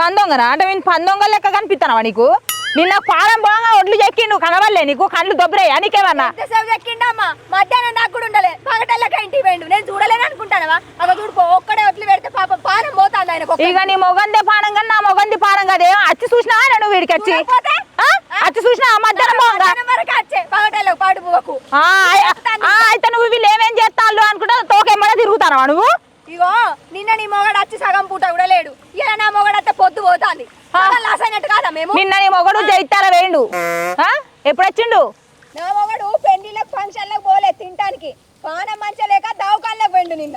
పందొంగనా? అంటే నేను పందొంగ లెక్క కనిపిస్తానవా నీకు? నిన్న పాలం బాగా ఒడ్లు చెక్కిండు కనవల్లే నీకు? కళ్ళు దొబ్బరాయి నీకేమన్నా? ఎంతసేపు చెక్కిండమ్మా మధ్యాహ్నం దాకా కూడా ఉండలే. పగటల్లక ఇంటికి పోయిండు. నేను చూడలేను అనుకుంటానవా? అక్కడ చూడుకో ఒక్కడే ఒట్లు పెడితే పాపం పానం పోతాంది ఆయన ఇక నీ మొగందే పానం కన్నా నా మొగంది పానం కదే? అచ్చి చూసినా నువ్వు వీడికి వచ్చి? అచ్చి చూసినా మధ్యాహ్నం వరకు వచ్చే పగటల్లో పాడు ఆ, అయితే నువ్వు వీళ్ళు ఏమేం చేస్తాను అనుకుంటా తోకేమన్నా తిరుగుతానవా నువ్వు? ఇగో నిన్న నీ మొగడు వచ్చి సగం పూట కూడా లేడు. ఇలా నా మొగడు అత్త పొద్దు పోతాంది. లాస్ అయినట్టు కాదా మేము? నిన్న నీ మొగడు జైతాల వేయండు? ఎప్పుడు వచ్చిండు నా మొగడు పెళ్ళిళ్ళకి ఫంక్షన్లకు పోలే తినటానికి పానం మంచలేక దవాఖానలకు వెండు నిన్న.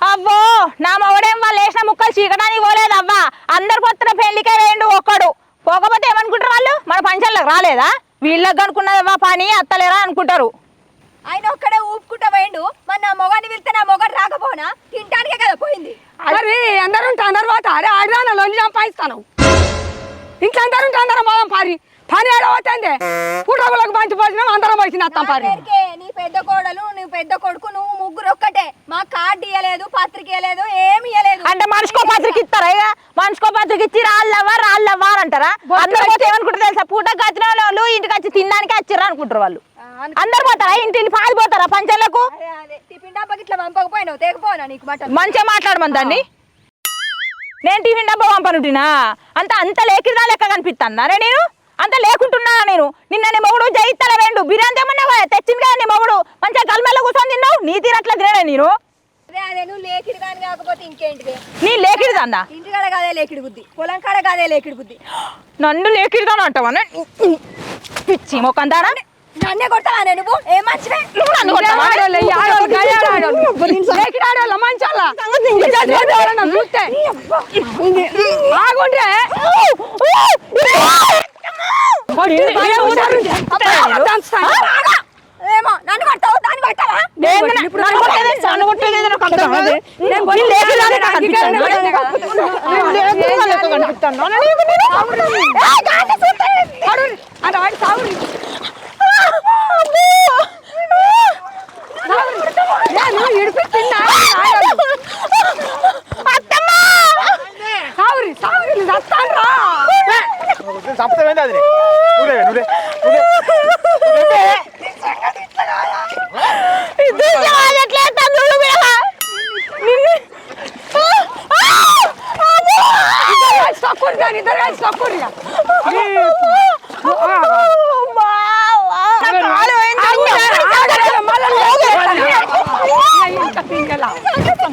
అవ్వో నా మొగడేం వాళ్ళు వేసిన ముక్కలు చీకడానికి పోలేదు అవ్వా. అందరు కొత్త పెళ్ళికే వేయండు ఒక్కడు. పోకపోతే ఏమనుకుంటారు వాళ్ళు? మన పంచాలకు రాలేదా? వీళ్ళకి అనుకున్నదవ్వా పని అత్తలేరా అనుకుంటారు. ఆయన ఒక్కడే ఊపుకుంటా పోయిండు. మరి నా మొగాన్ని వెళ్తే నా మొగడు రాకపోనా? తినటానికే కదా పోయింది. మరి అందరు పోతా. అరే ఆడదాన లొల్లి సంపాదిస్తాను. ఇంట్లో అందరు అందరం పోదాం పారి. పని ఆడవద్దండి పుట్టగులకు పంచి పోసినాం అందరం పోసిన పారి. నీ పెద్ద కోడలు నీ పెద్ద కొడుకు నువ్వు ముగ్గురు ఒక్కటే మా కార్డు ఇయ్యలేదు పత్రిక ఇయ్యలేదు ఏమి ఇయ్యలేదు. అంటే మనిషికో పత్రిక ఇస్తారా ఇక? మనిషికో పత్రిక ఇచ్చి రాళ్ళవ్వా అని అంటారా? అందరు ఏమనుకుంటారు తెలుసా? పూటకు వచ్చిన వాళ్ళు ఇంటికి వచ్చి తినడానికి వచ్చిర్రా అనుకుంటారు వాళ్ళు. అందరు పోతారా? ఇంటిని పారిపోతారా పంచాలకు టిఫిన్ డబ్బాకి ఇట్లా పంపకపోయినావు? తేకపోనా నీకు మటన్? మంచిగా మాట్లాడమని దాన్ని. నేను టిఫిన్ డబ్బా పంపనుంటినా? అంత అంత లేకిదా లెక్క కనిపిస్తాన్నారే నేను? అంత లేకుంటున్నా నేను. నిన్న నీ మొగుడు జయిత్తల వేండు. బిర్యానీ తెమ్మన్నావా తెచ్చింది కదా నీ మొగుడు. మంచిగా గల్మెల్ల కూర్చొని తిన్నావు? నీ తీరట్లా తినే నేను. లేకిడి కానీ కాకపోతే ఇంకేంటిది? నీ లేకిడిదాందా ఇంటి కాడ కాదే లేకిడి బుద్ధి. పొలం కాడ కాదే లేకిడి బుద్ధి. నన్ను లేకిడిదాను అంటావా? పిచ్చి మొక్కందానా నన్నే కొడతావా నువ్వు? ఏం మంచివే నువ్వు నన్ను కొడతావా? చూస్తే? ఆగుంటే ఏమో నన్ను కొడతావు? దాన్ని కొడతావా? కనిపిస్తాను. నీ లేకిడిదా లెక్క కనిపిస్తాను. నీకు నేను- ఏయ్, గాలి చూస్తాను. అంటే వాడి సాగుడు అత్తమ్మా! సాగురి సాగురి చస్తాను రా చంపుతావేంటి అది నువ్వే నువ్వే నువ్వే ఇది చాలా ఎట్లా ఎత్తాను చూడు బిడ్డ. నిన్ను- ఆ! అమ్మో! సక్కురు కానీ ఇద్దరు కలిసి సక్కురు అమ్మా! నా కాలు పోయింది.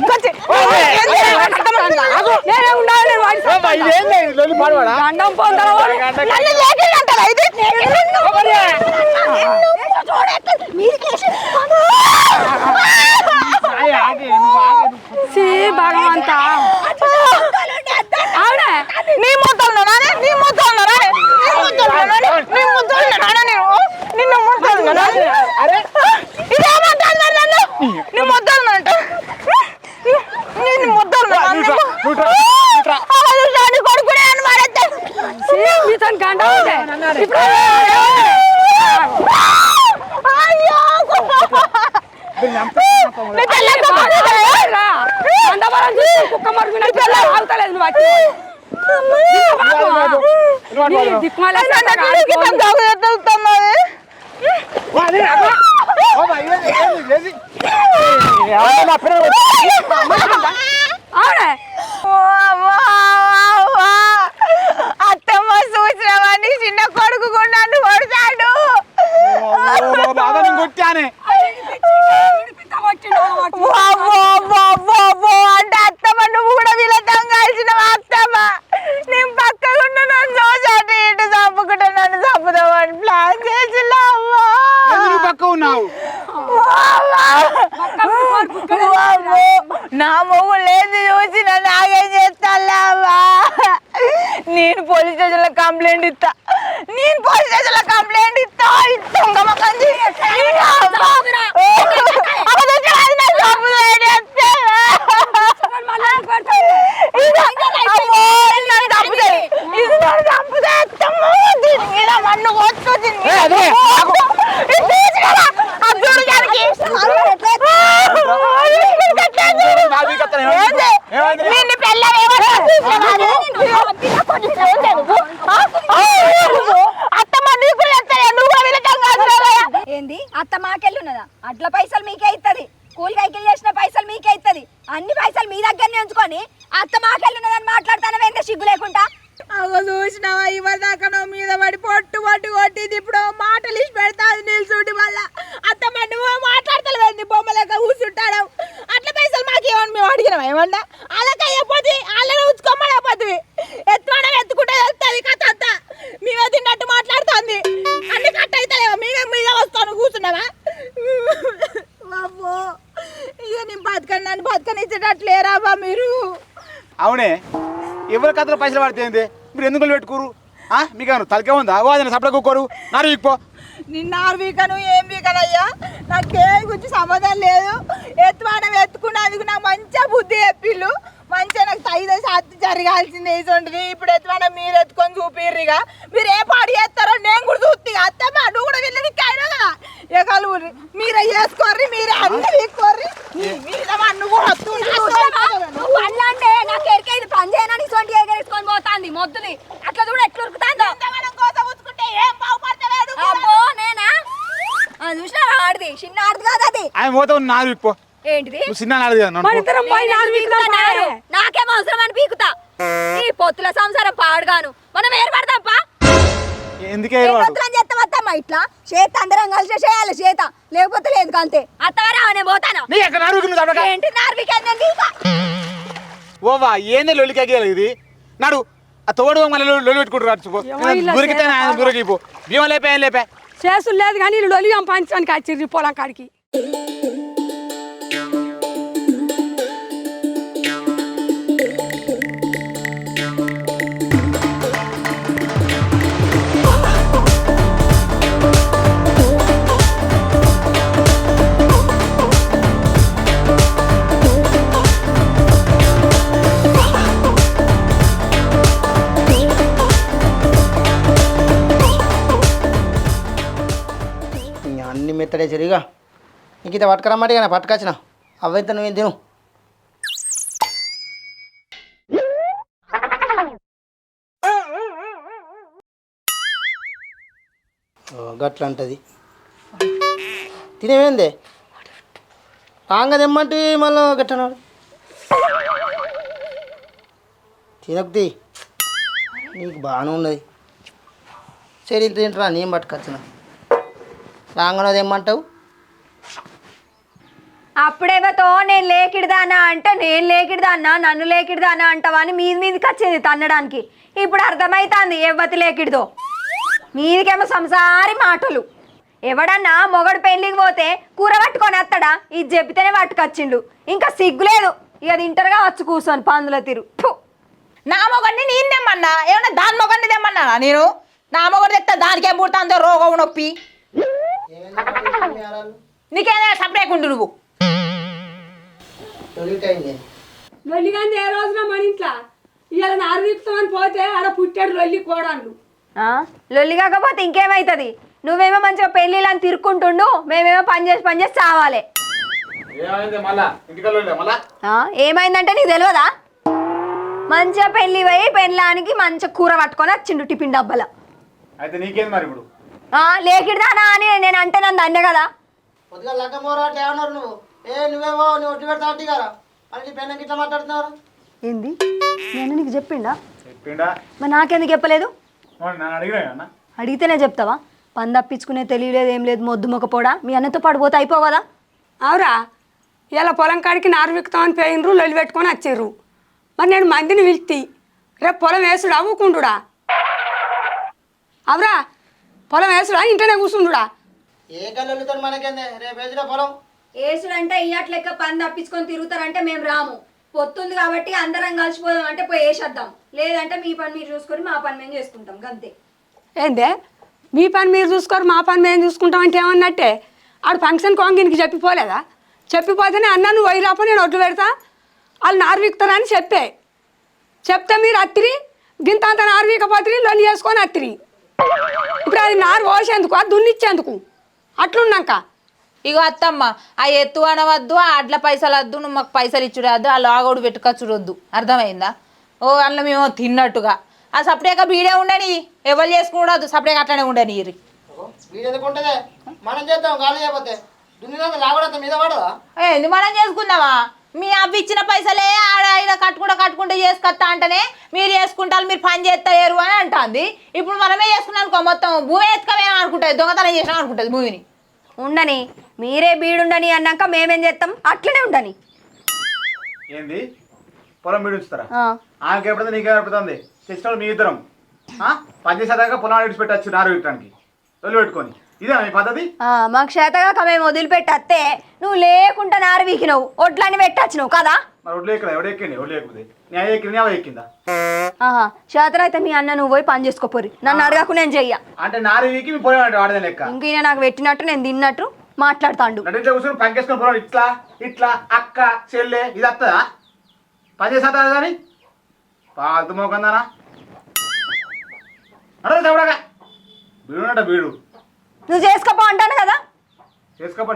గచ్చి. నేనే ఉండాలి వాడి ఏమ్మా, ఇదేంది లొల్లి పాడవాడా దండం పొందల నన్ను లేకిందంటారా ఇది? శ్రీ భగవంత అవునే నీ ముద్దలు నానే నీ ముద్దలు నానే నీ ముద్దలు నానే నీ ముద్దలు నానే నేను నిన్న ముద్దలు నానే అరే ఇదేమంటాను మరి నన్ను నీ ముద్దలు అంట నేను ముద్దలు దాని కొడుకునే అని మారేస్తే శ్రీ మీతో గంట ఉంటే ఇప్పుడు అయ్యో నీ పెళ్ళంతా పోతుందా? రా. గండవరం చూస్తే కుక్క మరుగున ఆగుతలేదు నువ్వు వచ్చి నీ దిక్కుమాల నన్ను అడిగితే దొంగ ఎత్తుతున్నది. అవునే అత్తమ్మ చూసినవని చిన్న కొడుకు కూడా నన్ను కొడతాడు. కొట్టానే వామ్మో, వామ్మో, వామ్మో అంటే అత్తమ్మ నువ్వు కూడా వీళ్ళతో కలిసినవా అత్తమ్మ నేను పక్కగా ఉన్న నన్ను చూసాడు ఇటు చంపుకుంటా నన్ను చంపుదామని ప్లాన్ చేసినా ఎందుకు పక్క ఉన్నావు నా మొగ్గు లేదు చూసి నన్ను ఆగేం చేస్తా నేను పోలీస్ స్టేషన్లో కంప్లైంట్ ఇస్తా నేను పోలీస్ స్టేషన్లో కంప్లైంట్ ఇస్తా ఇస్తాం కంది నీ ఫోన్ తే నువ్వు. ఆ? ఆ, నువ్వు. అత్తమ్మ నీకు లేస్తాయా? నువ్వు కూడా వీళ్ళకేం కాదు రావయ్యా. అత్త మాకెళ్ళున్నదా? అట్ల పైసలు బతకని నన్ను బతకనిచ్చేటట్లేరాబా మీరు. అవునే ఎవరి కథలో పైసలు పడితే మీరు ఎందుకు పెట్టుకోరు? ఆ? మీకు తలకే ఉందా? ఓ అదే సపడ కుక్కోరు నారు ఇప్పో నిన్న ఆరు వీకను ఏం వీకనయ్యా? నాకేం గురించి సంబంధం లేదు. ఎత్తువాడం ఎత్తుకున్నందుకు నాకు మంచిగా బుద్ధి చెప్పిళ్ళు. మంచిగా నాకు తైద సాత్తి జరగాల్సింది వేసండి ఇప్పుడు ఎత్తువాడం మీరు ఎత్తుకొని చూపిర్రిగా. మీరు ఏ పాడు చేస్తారో నేను కూడా చూస్తే అత్తమ్మ నువ్వు కూడా వెళ్ళి అయినా కదా? ఏ కలువురి మీరే చేసుకోర్రి మీరే అన్ని వీక్కోర్రి. మీద కూడా అంటే నాకు ఎరికేది పని చేయనని సొంటి ఎగరేసుకొని పోతాంది మొద్దుని. అట్లా చూడు ఎట్లా ఉరుకుతాందో. ఏం నేనా? ఆ, చూసినావా ఆడిది? చిన్న ఆడిది కాదు అది. ఆయన పోతే ఇప్పో. ఏంటిది? చిన్న. నాకేం అవసరం అని పీకుతా. ఈ పొత్తుల సంసారం పాడుగాను. మనం ఏర్పడతాంపా ఎందుకే ఇట్లా? చేత అందరం కలిసి చేయాలి చేత లేకపోతే లేదు అంతే. అత్తవరా నేను పోతాను. ఏంటి నార్వికెళ్ళి ఓవా ఏందే లొల్లికాయ ఇది? నాడు ఆ తోడు మళ్ళీ పెట్టుకుంటారు పో. భీమా లేపే లేపే? కానీ పంచడానికి వచ్చిర్రు పొలం కాడికి. నీకు ఇది పట్టుకురమ్మాట ఇక పట్టుకొచ్చిన. అవైతే నువ్వేం తిను? ఓ, గట్ల అంటది తినేవేందే? రాంగ తెమ్మంటే మళ్ళీ గట్టనాడు తినకుది నీకు బాగానే ఉన్నది. సరే తింటరా నేను పట్టుకొచ్చిన. రాంగనో తెమ్మంటావు? అప్పుడేమతో నేను లేకిడిదానా అంటే నేను లేకిడిదానా నన్ను లేకిడిదానా అంటావా అని మీది మీదకి వచ్చింది తన్నడానికి. ఇప్పుడు అర్థమైతుంది ఎవ్వతి లేకిడిదో. మీదికేమో సంసారి మాటలు. ఎవడన్నా మొగడు పెళ్ళికి పోతే కూర పట్టుకొని వస్తాడా? ఇది చెబితేనే పట్టుకొచ్చిండు. ఇంకా సిగ్గులేదు ఇక తింటారుగా వచ్చి కూర్చొని పందుల తీరు. నా మొగడిని నేను తెమ్మన్నా? ఏమన్నా దాని మొగడిని తెమ్మన్నా నేను? నా మొగడు తెస్తే దానికేం పుడుతుందో రోగం నొప్పి? నీకేదో సపరేట్ ఉండు నువ్వు లొల్లిగాంది ఏ రోజున మన ఇంట్లో? ఇవాళ నారు వీకుతామని పోతే ఆడ పుట్టాడు లొల్లి కోడాళ్ళు. ఆ? లొల్లి కాకపోతే ఇంకేమైతుంది? నువ్వేమో మంచిగా పెళ్ళిళ్ళని తిరుక్కుంటుండు మేమేమో పని చేసి పని చేసి చావాలి. ఏమైంది మళ్ళా? ఇంటికల్లో మళ్ళా? ఆ, ఏమైందంటే నీకు తెలియదా మంచిగా పెళ్ళి పోయి పెళ్ళానికి మంచిగా కూర పట్టుకొని వచ్చిండు టిఫిన్ డబ్బాల. అయితే నీకేంది మరి ఇప్పుడు? ఆ, లేకిడిదానా అని నేను అంటే నన్ను అన్నే కదా. ఏమన్నారు నువ్వు? ఏ నువ్వేమో నువ్వు ఒట్టి పెడతా అంటే కదా మళ్ళీ నీ పెళ్ళకి ఇట్లా మాట్లాడుతున్నారు ఏంది? నేను నీకు చెప్పిండా? చెప్పిండా? మరి నాకెందుకు చెప్పలేదు? మరి నన్ను అడిగినా అన్న? అడిగితేనే చెప్తావా? పని తప్పించుకునే తెలియలేదు ఏం లేదు మొద్దు మొక్కపోడా? మీ అన్నతో పడిపోతే అయిపో కదా అవురా. ఇలా పొలం కాడికి నారు వీకుతామని పోయినరు లొల్లి పెట్టుకొని వచ్చిర్రు. మరి నేను మందిని పిలిచి రేపు పొలం వేసుడా ఊకుండుడా అవురా. పొలం వేసుడా ఇంటనే కూర్చుండుడా ఏ కళ్ళు మనకేందే? రేపు వేసిన పొలం. ఏసుడంటే ఇయ్యట్ లెక్క పని తప్పించుకొని తిరుగుతారంటే మేము రాము. పొత్తుంది కాబట్టి అందరం కలిసిపోదాం అంటే పోయి వేసేద్దాం లేదంటే మీ పని మీరు చూసుకొని మా పని మేము చేసుకుంటాం. గంతే. ఏందే? మీ పని మీరు చూసుకోరు మా పని మేము చూసుకుంటాం అంటే ఏమన్నట్టే? ఆడు ఫంక్షన్ కోంగినికి చెప్పిపోలేదా? చెప్పిపోతేనే అన్న నువ్వు పోయి నేను ఒడ్లు పెడతా వాళ్ళు నారు చెప్పే. చెప్తే మీరు అత్తిరి గింత అంత నారు వీకపోతే లొల్లి చేసుకొని అత్తిరి. ఇప్పుడు అది నారు పోసేందుకు అది దున్నిచ్చేందుకు. అట్లున్నాక. ఇగో అత్తమ్మ ఆ ఎత్తు అనవద్దు ఆ అడ్ల పైసలు వద్దు నువ్వు మాకు పైసలు ఇచ్చుడు వద్దు ఆ లాగోడు పెట్టుకొచ్చుడు వద్దు అర్థమైందా? ఓ అందులో మేము తిన్నట్టుగా. ఆ సపరేట్గా బీడే ఉండని ఎవరు చేసుకున్నాడు సపరేట్గా అట్లనే ఉండని ఇరి మనం చేద్దాం గాలి చేయకపోతే దున్నినంత లాగడంత మీద పడదా? ఏంది మనం చేసుకుందామా? మీ అవ్వ ఇచ్చిన పైసలే ఆడ ఈడ కట్టుకుంటా కట్టుకుంటా చేసుకొస్తా అంటేనే మీరు చేసుకుంటారు మీరు పని చేస్తలేరు అని అంటుంది. ఇప్పుడు మనమే చేసుకున్నాం అనుకో మొత్తం భూమి ఎత్తుకమేమో అనుకుంటుంది దొంగతనం చేసినాం అనుకుంటుంది భూమిని. ఉండని. మీరే బీడుండని అన్నాక మేమేం చేస్తాం అట్లనే ఉండని. ఏంది? పొలం ఆ. ఆమెకి ఎప్పుడైతే నీకే ఎప్పుడుతుంది మీ ఇద్దరం. పొలం విడిచి పెట్టచ్చు నారు పెట్టడానికి పెట్టుకొని. ఇదే మీ పద్ధతి? మాకు చేతగా మేము నువ్వు లేకుండా నారు వీకినవు. ఒడ్లని కదా? మరి ఒడ్లు ఎక్కడా? ఎవడు ఎక్కింది నేను ఎక్కింది అవ ఎక్కిందా? చేతనైతే మీ అన్న నువ్వు పోయి పని చేసుకోపోరి నన్ను అడగకు నేను చెయ్య. అంటే నారు వీకి మీ పొలం అంటే వాడదే లెక్క? ఇంక నాకు పెట్టినట్టు నేను తిన్నట్టు. మాట్లాడుతాండు. ఇట్లా కూర్చొని పంకేసుకొని ఇట్లా ఇట్లా అక్క చెల్లె ఇది వస్తుందా పని చేసేదా కానీ పాదు మోకందానా అడగదు చెవడగా బీడు బీడు. నువ్వు చేసుకోపో అంటాను కదా?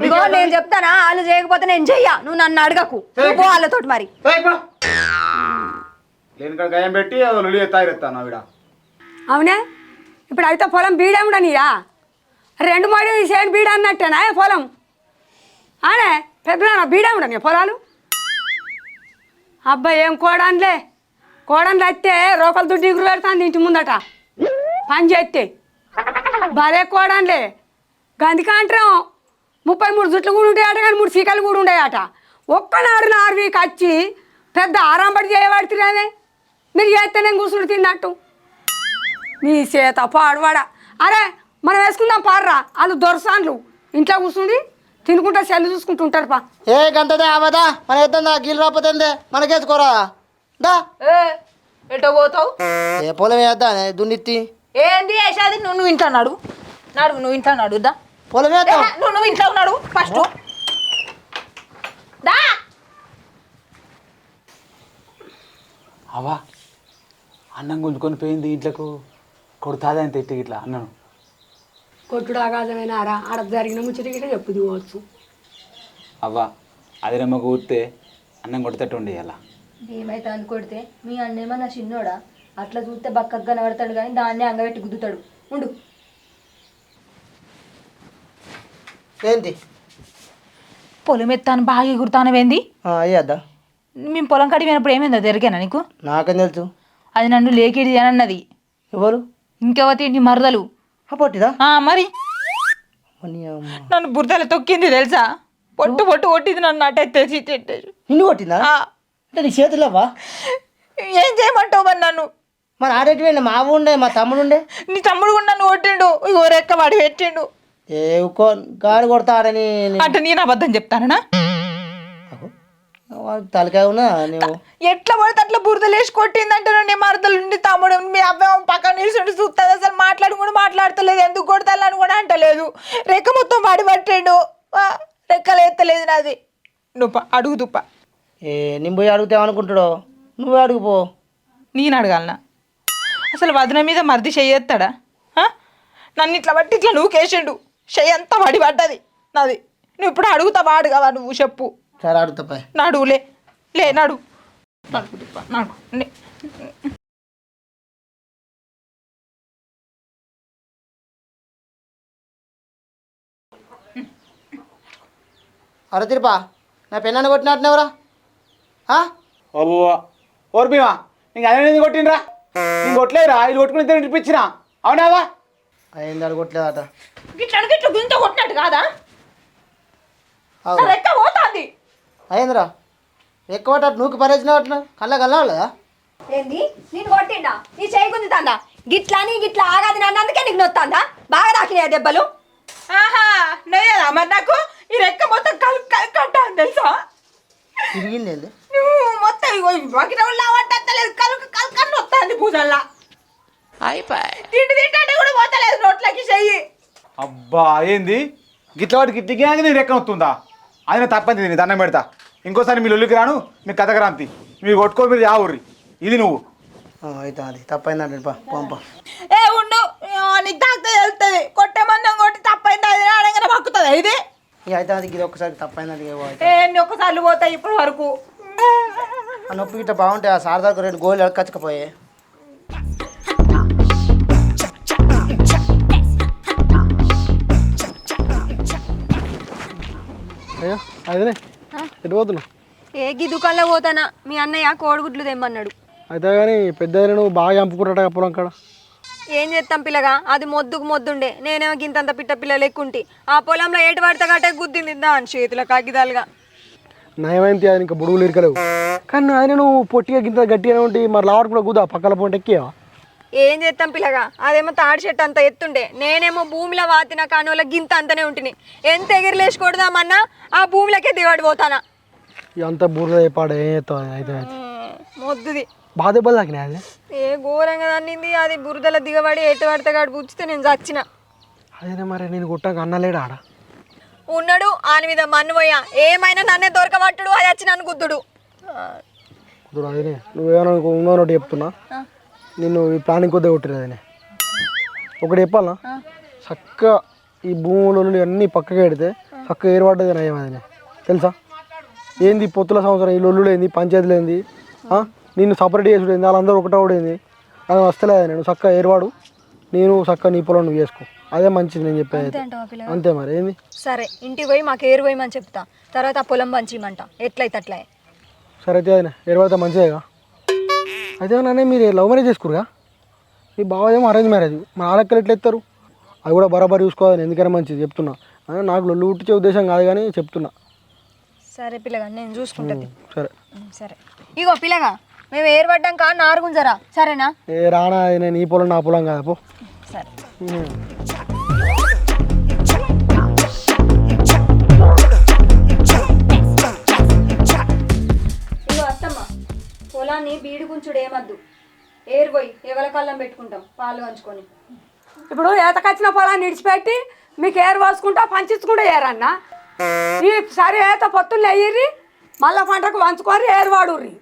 ఇగో నేను చెప్తానా? వాళ్ళు చేయకపోతే నేను చెయ్య. నువ్వు నన్ను అడగకు. పో వాళ్ళతోటి మరి. లేని గాయం పెట్టి అది లొలి తాగిరెత్తాను ఆవిడ. అవునే? ఇప్పుడు అయితే పొలం బీడే ఉండనియా రెండు మూడు చేను బీడ అన్నట్టేనా? ఏ పొలం? ఆనే పెద్ద బీడే ఉండని పొలాలు? అబ్బాయి ఏం కోడన్లే? కోడన్లు వస్తే రోకల దుడ్డు ఎగురు పెడతాను ఇంటి ముందట. పని చేస్తే భలే కోడన్లే. గందికాంట్రం ముప్పై మూడు జుట్లు కూడా ఉంటాయట కానీ మూడు సీకలు కూడా ఉండేయట. ఒక్కనాడు నారు వచ్చి పెద్ద ఆరాంబడి చేయబడుతురేమే మీరు చేస్తే నేను కూర్చుని తిన్నట్టు. నీ చేత పాడువాడ? అరే మనం వేసుకుందాం పాడరా వాళ్ళు దొరసాన్లు. ఇంట్లో కూర్చుండి తినుకుంటా సెల్లు చూసుకుంటూ ఉంటారు పా. ఏ గంటదే అవదా మన ఎత్తుందా గీలు రాకపోతే మనకేసుకోరా? దా. ఏ ఎటో పోతావు? ఏ పొలం వేద్దా? దున్నిత్తి. ఏంది యశాది? నువ్వు నువ్వు ఇంట్లో నడు. నడు నువ్వు ఇంట్లో నడు దా. పొలం ఏ, వేద్దాం నువ్వు నువ్వు ఇంట్లో ఉన్నాడు ఫస్ట్. దా. అవా అన్నం గుంజుకొని పోయింది ఇంట్లోకు. కొడుతాదని తిట్టి ఇట్లా అన్నను కొట్టుడు ఆగాధమైనారా ఆడ జరిగిన ముచ్చట గిట్ట చెప్పు దిగవచ్చు అవ్వా అది నమ్మ కూర్తే అన్నం కొడితట్టు ఉండి అలా ఏమైతే అనుకొడితే మీ అన్నేమో నా చిన్నోడా? అట్లా చూస్తే బక్కగా కనబడతాడు కానీ దాన్నే అంగబెట్టి గుద్దుతాడు. ఉండు. ఏంటి పొలం ఎత్తాను బాగా ఎగురుతానవేంది అయ్యద్దా. మేము పొలం కడిగి పోయినప్పుడు ఏమైందో జరిగానా నీకు? నాకేం తెలుసు. అది నన్ను లేకిడి అని అన్నది. ఎవరు? ఇంకెవతి నీ మరదలు? పొట్టిదా ఆ, మరి. అమ్మ. నన్ను బురదలు తొక్కింది తెలుసా? పొట్టు పొట్టు కొట్టింది నన్ను ఇట్టెట్టేసి. నిన్ను కొట్టిందా? ఆ. అంటే నీ చేతులవ్వా ఏం చేయమంటావు మరి నన్ను? మరి ఆడేటివేండి మా ఉండే మా తమ్ముడు ఉండే. నీ తమ్ముడు కూడా నన్ను కొట్టిండు. ఇగో రెక్క వాడి పెట్టిండు. ఏ గాడి కొడతాడని అంటే నేను అబద్ధం చెప్తానా తలకాయ ఉన్నా నువ్వు ఎట్లా పడితే అట్లా బురదలేసి కొట్టిందంటే నీ మరదలు ఉండి తమ్ముడు మీ అబ్బాయి పక్కన నిల్చుండి చూస్తుంది అసలు మాట్లాడి కూడా మాట్లాడతలేదు ఎందుకు కొడతాలని కూడా అంటలేదు. రెక్క మొత్తం వాడి పట్టిండు. రెక్కలు ఎత్తలేదు నాది. నువ్వు అడుగు దుప్ప. ఏ నేను పోయి అడుగుతావు అనుకుంటాడో నువ్వే అడుగుపో నేను అడగాలనా? అసలు వదిన మీద మరిది చెయ్యెత్తాడా ఆ? నన్ను ఇట్లా బట్టి ఇట్లా నువ్వు కేసిండు చెయ్యి అంతా వాడి పడ్డది నాది. నువ్వు ఇప్పుడు అడుగుతావా అడగవా నువ్వు చెప్పు. సరే అడుగుతా పై నడు లే లే నడు. నడు అరే తిరుపా నా పెన్నాన్ని కొట్టినట్టునేవరా ఓ ఓర్ భీమా నీకు అదే ఎందుకు కొట్టిండ్రా? నీకు కొట్టలేదురా ఇది కొట్టుకుని ఇద్దరు ఇప్పించిన అవునావా అయింది అడగొట్లేదట గిట్ల గిట్ల గుంత కొట్టినట్టు కాదా? రెక్క పోతాంది. అయిందిరా ఎక్కువ నూకి పరేసినట్టు కళ్ళ కళ్ళదా ఏంది? నేను కొట్టిండా? నీ చేయి గుంజుతాందా? గిట్లా నీ గిట్లా ఆగాది నన్ను అందుకే నీకు నొత్తాందా? బాగా తాకినాయి దెబ్బలు? ఆహా నయ్యదా మరి నాకు? ఈ రెక్క మొత్తం కల్ కట్టాను తెలుసా? తిరిగింది నువ్వు మొత్తం ఇగో బకిట లావట్టలేదు కలుకు కలకన్ను వస్తుంది పూజల్లా తిండి తింటే కూడా పోతలేదు నోట్లకి చెయ్యి. అబ్బా ఏంది? గిట్ల వాటి గిట్లకి నీ రెక్క వస్తుందా అది నా తప్పని దండం పెడతా. ఇంకోసారి మీ లొల్లికి రాను మీ కథక్రాంతి. మీ కొట్టుకో మీరు యావుర్రి ఇది నువ్వు. అయితే అది. తప్పైంది పంప. ఏ ఉండు. వెళ్తుంది. కొట్టి తప్పైంది అది. ఇది? ఏ పోతాయి ఇప్పుడు వరకు? ఆ నొప్పి గిట్ట బాగుంటాయి ఆ సారదాకు రెండు గోళ్ళు అడకచ్చకపోయే అయ్యో అదిలే ఎటు పోతున్నావు? ఏ గి దుకాణంలో పోతానా? మీ అన్నయ్య కోడిగుడ్లు తెమ్మన్నాడు. అయితే కానీ పెద్ద నువ్వు బాగా చంపుకుంటాట పొలం కాడ. ఏం చేస్తాం పిల్లగా? అది మొద్దుకు మొద్దుండే. నేనేమో గింతంత పిట్ట పిల్లలు ఎక్కుంటి. ఆ పొలంలో ఏటు పడితే గట్టే గుద్దింది దాని చేతుల కాగిదాలుగా నయమైంది అది ఇంకా బుడుగులు ఇరకలేవు. కానీ ఆయన నువ్వు పొట్టిగా గింత గట్టిగానే ఉండి మరి లావట్ కూడా గుదా పక్కల పొంట ఎక్కియా ఏం చేస్తాం పిల్లగా? అదేమో తాడి చెట్టు అంత ఎత్తుండే. నేనేమో భూమిలో వాతిన కానుల గింత అంతనే ఉంటుంది ఎంత ఎగిరిలేసి కొడదామన్నా ఆ భూమిలోకే దివాడి అంత బురద పాడు అయితే మొద్దుది. బాధ తాకినాయి అది ఏ ఘోరంగా దన్నింది. అది బురదల దిగబడి ఎటు పడితే గాడు పుచ్చితే నేను చచ్చిన. అదేనే మరి? నేను కొట్టాక అన్నలేడా ఆడ. ఉన్నాడు ఆని మీద మన్ను పోయా. ఏమైనా నన్నే దొరకబట్టుడు అది వచ్చి నన్ను గుద్దుడు. అదేనే. నువ్వేమైనా ఉన్నో ఒకటి చెప్తున్నా. నిన్ను ఈ ప్లానింగ్ కొద్దిగా కొట్టిరు అదేనే. ఒకటి చెప్పాలా? చక్కగా ఈ భూములు అన్నీ పక్కకి పెడితే చక్కగా ఏర్పడ్డది నయం అదేనే? తెలుసా? ఏంది పొత్తుల సంవత్సరం ఈ లొల్లులు ఏంది పంచాయతీలు ఏంది ఆ? నిన్ను సపరేట్ చేసుడు ఏంది వాళ్ళందరూ ఒకటే ఏంది అది వస్తలేదు నేను? చక్కగా ఏర్వాడు నేను చక్కగా నీ పొలం నువ్వు చేసుకో. అదే మంచిది నేను పిల్ల? అంతే మరి ఏంది? సరే ఇంటికి పోయి మాకు ఏరు పోయమని చెప్తా. తర్వాత ఆ పొలం పంచిమంట. ఎట్లయితే అట్లా సరే అయితే అదే ఏర్పడితే మంచిదేగా అయితే నానే మీరు లవ్ మ్యారేజ్ చేసుకురుగా మీ బావ ఏమో అరేంజ్ మ్యారేజ్ మా ఆలక్కలు ఎట్లా ఎత్తారు? అవి కూడా బరాబర్ చూసుకోవాలి ఎందుకైనా మంచిది చెప్తున్నా. నాకు లొల్లు పుట్టించే ఉద్దేశం కాదు కానీ చెప్తున్నా. సరే పిల్లగా నేను చూసుకుంటుంది సరే. సరే. ఇగో పిల్లగా మేము ఏర్పడ్డాక నారుగుంజరా. సరేనా? ఏ రానా నేను ఈ పొలం నా పొలం కాదా పో. సరే. ఇగో అత్తమ్మ పొలాన్ని బీడు గుంచుడు ఏమద్దు. కళ్ళం పెట్టుకుంటాం పాలు పంచుకొని. ఇప్పుడు ఏతకొచ్చిన పొలాన్ని విడిచిపెట్టి మీకు ఏరు పోసుకుంటా పంచించుకుంటా ఏరన్నా? ఈ సరే ఏత పొత్తులు అయ్యిర్రి మళ్ళా పంటకు వంచుకొని ఏరు వాడుర్రి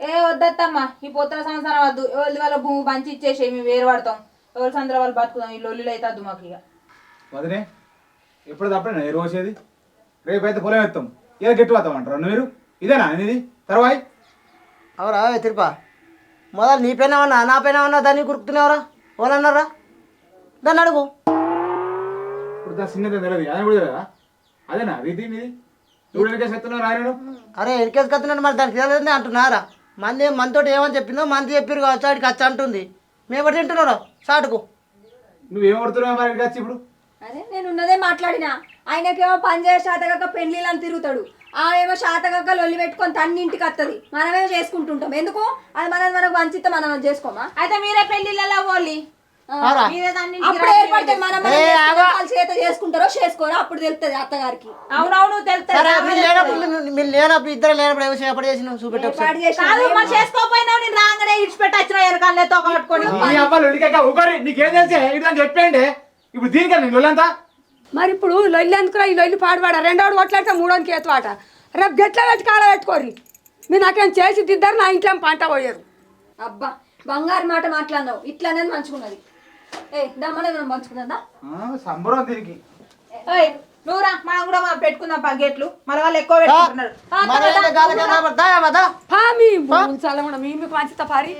ఏ వద్దత్తమ్మా ఈ పొత్తుల సంవత్సరం వద్దు. ఎవరి వాళ్ళ భూమి పంచి ఇచ్చేసి మేము వేరు పడతాం ఎవరి సందర వాళ్ళు బతుకుదాం ఈ లొల్లిలు అయితే వద్దు మాకు ఇక. వదినే ఎప్పుడు తప్పడే ఏ రోజేది రేపు అయితే పొలం ఎత్తాం. ఏదో గట్టి పోతామంటారు మీరు? ఇదేనా ఇది తర్వాయి? అవరా తిరుపా? మొదలు నీ పైన ఉన్నా నా పైన ఉన్నా దాన్ని కురుకుతున్నావరా వాళ్ళన్నారా దాన్ని అడుగు. ఇప్పుడు దా చిన్నది తెలియదు ఆయన కూడా తెలియదా? అదేనా? నువ్వు వెనకేసి ఎత్తున్నావు అరే ఎన్కేసి కత్తున్నాను మరి దానికి తెలియదు అంటున్నారా? మంది మనతోటి ఏమని చెప్పిందో మంది చెప్పారు కావచ్చు ఆడికి వచ్చి అంటుంది. మేము ఎప్పుడు తింటున్నారా? సాటుకు నువ్వేం పడుతున్నావు మరి వచ్చి ఇప్పుడు? అదే నేను ఉన్నదే మాట్లాడినా. ఆయనకేమో పని చేసే శాతగక్క పెళ్ళిళ్ళని తిరుగుతాడు. ఆమెమో శాతగక్క లొల్లి పెట్టుకొని తన్నింటికి వస్తుంది మనమేమో చేసుకుంటుంటాం. ఎందుకు? అది మనం మనకు వంచితే మనం చేసుకోమా అయితే మీరే పెళ్ళిళ్ళలో పోలి అప్పుడు ఏర్పడితే మనం చేత చేసుకుంటారో చేసుకోరో అప్పుడు తెలుస్తుంది అత్తగారికి. అవునవును తెలుస్తుంది లేనప్పుడు ఇద్దరు లేనప్పుడు ఏమో చేపడి చేసి నువ్వు చూపెట్టు ఒకసారి. పాడు చేసిన కాదు మరి చేసుకోపోయినావు నేను రాగానే ఇడిచిపెట్టి వచ్చిన ఎరకాలనే తోక పట్టుకొని. నీ అబ్బాయి ఉడికాక ఊగరి నీకేం తెలిసే? ఇట్లా చెప్పండి ఇప్పుడు దీనికే నేను లొల్లంతా. మరి ఇప్పుడు లొల్లి ఎందుకురా ఈ లొల్లి పాడుపాడ రెండోడు కొట్లాడితే మూడోనికి ఏతువాట రేపు గట్ల పెట్టి కాల పెట్టుకోర్రి. మీరు నాకేం చేసి దిద్దరు నా ఇంట్లో ఏం పంట పోయారు. అబ్బా బంగారు మాట మాట్లాడినావు. ఇట్లా అనేది మంచుకున్నది మనం సంబరం మనం కూడా మా పెట్టుకుందాం పగ్గెట్లు మన వాళ్ళు ఎక్కువ పెట్టుకుంటున్నారు. మన ఏదో గాలి కదా, దా, దా, దా. పా. మీ ఉంచాల కూడా మీ మీకు మంచిత పారి.